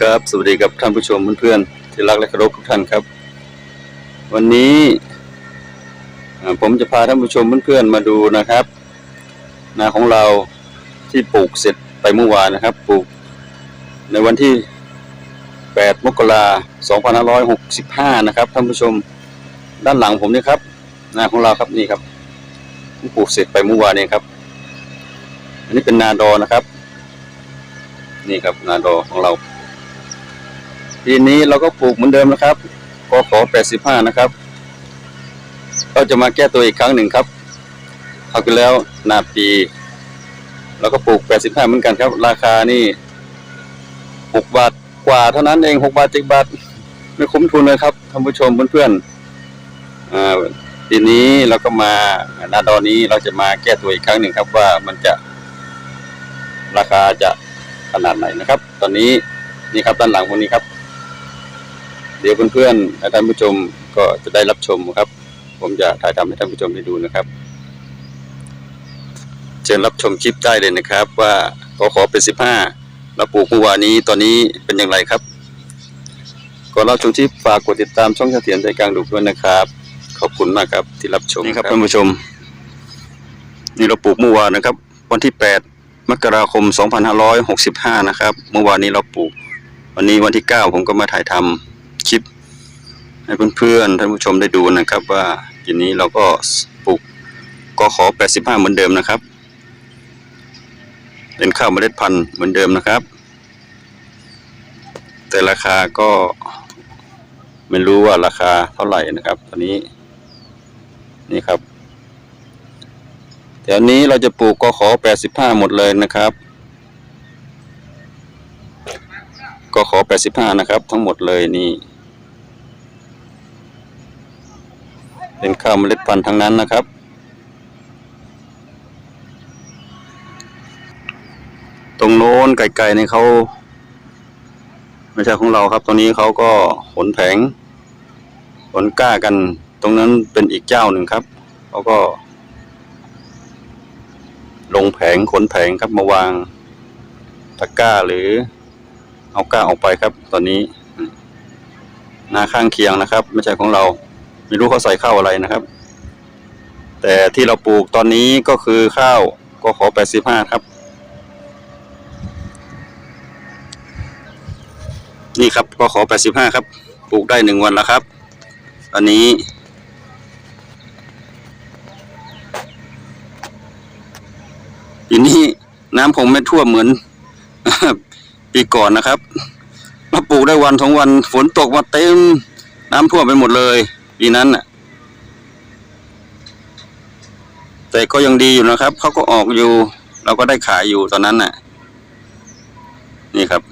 ครับ สวัสดีกับท่านผู้ชมเพื่อนๆที่รักและเคารพทุกท่านครับ วันนี้ผมจะพาท่านผู้ชมเพื่อนๆมาดูนะครับนาของเราที่ปลูกเสร็จไปเมื่อวานนะครับ ปลูก ในวันที่ 8 มกราคม2565 นะครับท่านผู้ชมด้านหลังผมนี่ครับนาของเราครับนี่ครับปลูกเสร็จไปเมื่อวานเองครับ อันนี้เป็นนาดอนะครับ นี่ครับนาดอของเรา ปีนี้เราก็ปลูกเหมือนเดิมนะครับกขอ85 นะครับ ก็จะมาแก้ตัวอีกครั้งหนึ่งครับคราวที่แล้วนาปีเราก็ปลูก 85 เหมือนกันครับ ราคานี่ 6 บาทกว่าเท่านั้นเอง 6 บาท7บาท ไม่คุ้มทุนเลยครับท่านผู้ชมเพื่อนๆอ่าปีนี้เราก็มานาดอนนี้เราจะมาแก้ตัวอีกครั้งหนึ่งครับ ว่ามันจะ ราคาจะขนาดไหนนะครับ ตอนนี้นี่ครับด้านหลังพวกนี้ครับ เดี๋ยวเพื่อนๆและท่านผู้ชมก็จะได้รับชมครับ ผมจะถ่ายทำให้ท่านผู้ชมได้ดูนะครับเชิญรับชมคลิปได้เลยนะครับ ว่าขอขอเป็นสิบห้าเราปลูกเมื่อวานนี้ตอนนี้เป็นอย่างไรครับก่อนรับชมคลิปฝากกดติดตามช่องเสถียรใจกลางดุด้วยนะครับ ขอบคุณมากครับที่รับชมนี่ครับท่านผู้ชม นี่เราปลูกเมื่อวานนะครับ วันที่ 8 มกราคม 2565 นะครับ เมื่อวานนี้เราปลูก วันนี้วันที่ 9 ผมก็มาถ่ายทำ คลิป ให้เพื่อนๆท่านผู้ชมได้ดูนะครับ ว่าทีนี้เราก็ปลูกก็ขอ 85 เหมือนเดิมนะครับ เป็นข้าวเมล็ดพันธุ์เหมือนเดิมนะครับ แต่ราคาก็ไม่รู้ว่าราคาเท่าไหร่นะครับ ตอนนี้นี่ครับแถวนี้เราจะปลูกกขอ 85 หมดเลยนะครับกขอ 85 นะครับ ทั้งหมดเลยนี่ เป็นข้าวเมล็ดพันธุ์ทั้งนั้นนะครับ ตรงโน้นไกลๆในเขาไม่ใช่ของเราครับตรงนี้เขาก็ขนแผงขนกล้ากัน ตรงนั้นเป็นอีกเจ้าหนึ่งครับเขาก็ ลงแผงขนแผงครับมาวางตะกร้าหรือเอาก้าออกไปครับ ตอนนี้อืมนาข้างเคียงนะครับ ไม่ใช่ของเรา ไม่รู้เขาใส่ข้าวอะไรนะครับ แต่ที่เราปลูกตอนนี้ก็คือข้าวก็ขอ85ครับ นี่ครับก็ขอ85ครับ ปลูกได้หนึ่งวันแล้วครับตอนนี้ปีนี้น้ำคงไม่ท่วมเหมือน ปีก่อนนะครับ มาปลูกได้วันสองวันฝนตกมาเต็ม น้ำท่วมไปหมดเลย ปีนั้นน่ะ แต่ก็ยังดีอยู่นะครับเขาก็ออกอยู่ เราก็ได้ขายอยู่ตอนนั้นน่ะ นี่ครับ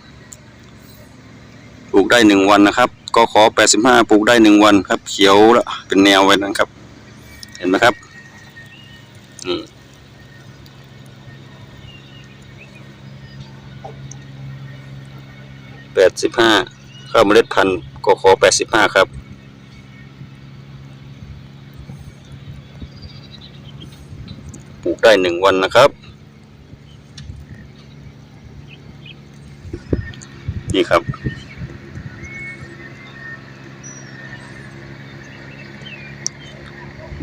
ปลูกได้หนึ่งวันนะครับก็ขอแปดสิบห้าปลูกได้หนึ่งวันครับ เขียวและเป็นแนวไว้นะครับ เห็นไหมครับนี่แปดสิบห้าข้าวเมล็ดพันธุ์ก็ขอแปดสิบห้าครับ ปลูกได้หนึ่งวันนะครับ นี่ครับ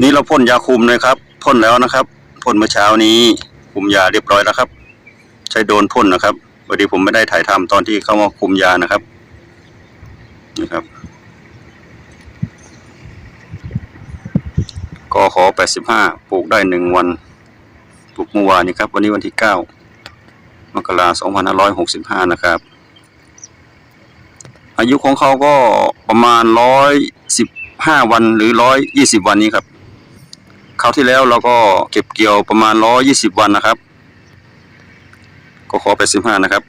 นี่เราพ่นยาคุมนะครับพ่นแล้วนะครับพ่นเมื่อเช้านี้คุมยาเรียบร้อยแล้วครับ ใช้โดนพ่นนะครับพอดีผมไม่ได้ถ่ายทำตอนที่เข้ามาคุมยานะครับนี่ครับกขอ85ปลูกได้หนึ่งวัน ลูกเมื่อวานนี้ครับ วันนี้วันที่ 9 มกราคม2565 นะครับ อายุของเขาก็ประมาณ 115 วันหรือ 120 วันนี้ครับคราวที่แล้วเราก็เก็บเกี่ยวประมาณ 120 วันนะครับ ก็ขอไปสิบห้านะครับ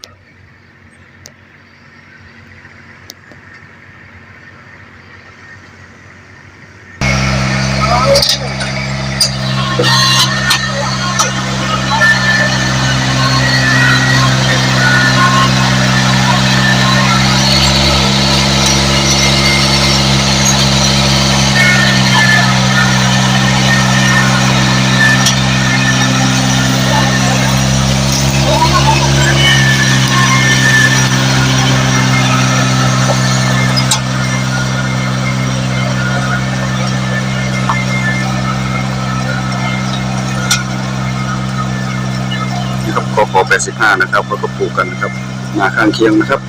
85นะครับแล้วก็ปลูกกันนะครับนาข้างเคียงนะครับ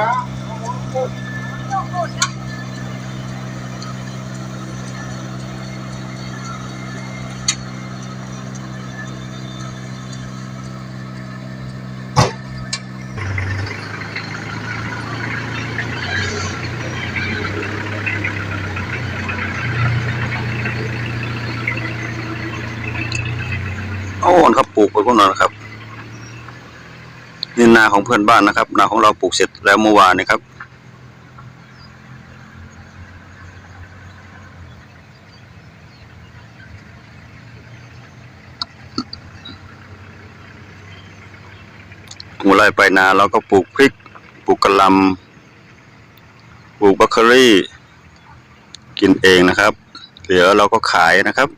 โอ้ครับปลูกไปพวกนั้นนะครับ นี่นาของเพื่อนบ้านนะครับ นาของเราปลูกเสร็จแล้วเมื่อวานนะครับหัวไร่ไปนาเราก็ปลูกพริก ปลูกกระลำปลูกบัคเคอรี่ กินเองนะครับ เหลือเราก็ขายนะครับ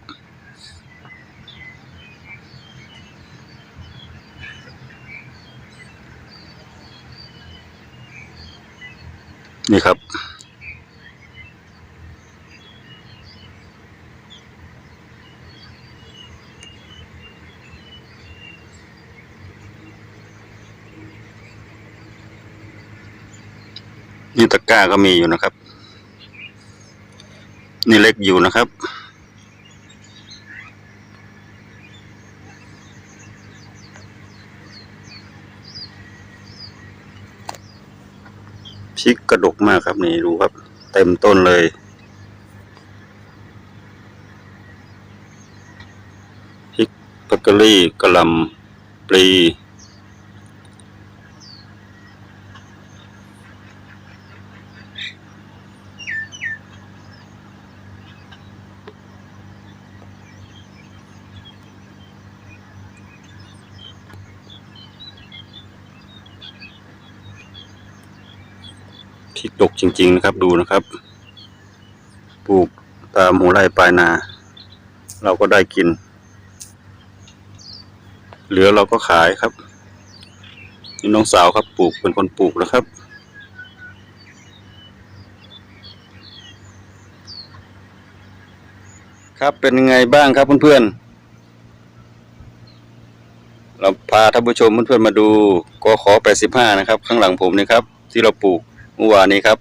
นี่ครับ นี่ตะกร้าก็มีอยู่นะครับ นี่เล็กอยู่นะครับ พริกกระดกมากครับนี่ดูครับ เต็มต้นเลย พริกปักเกอรี่กระลำปลี พริกดกจริง ๆ นะครับ ดูนะครับ ปลูกตามหัวไร่ปลายนา เราก็ได้กิน เหลือเราก็ขายครับนี่น้องสาวครับปลูกเป็นคนปลูกนะครับ ครับเป็นยังไงบ้างครับเพื่อนๆเราพาท่านผู้ชมเพื่อนๆมาดูกขอ85 นะครับ ข้างหลังผมนี่ครับ ที่เราปลูก เมื่อวานนี้ครับ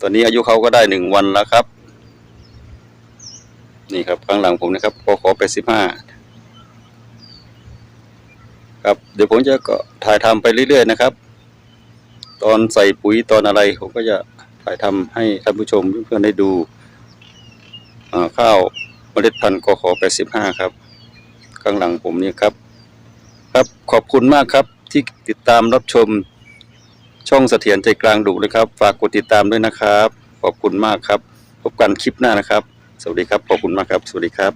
ตอนนี้อายุเขาก็ได้หนึ่งวันแล้วครับ นี่ครับข้างหลังผมนะครับกขอ85ครับเดี๋ยวผมจะก็ถ่ายทำไปเรื่อยๆนะครับ ตอนใส่ปุ๋ยตอนอะไรผมก็จะถ่ายทำให้ท่านผู้ชมเพื่อนๆได้ดูข้าวเมล็ดพันธุ์กขอ85ครับ ข้างหลังผมนี่ครับ ครับขอบคุณมากครับที่ติดตามรับชม ช่องเสถียรใจกลางดุนะครับ ฝากกดติดตามด้วยนะครับ ขอบคุณมากครับ พบกันคลิปหน้านะครับ สวัสดีครับ ขอบคุณมากครับ สวัสดีครับ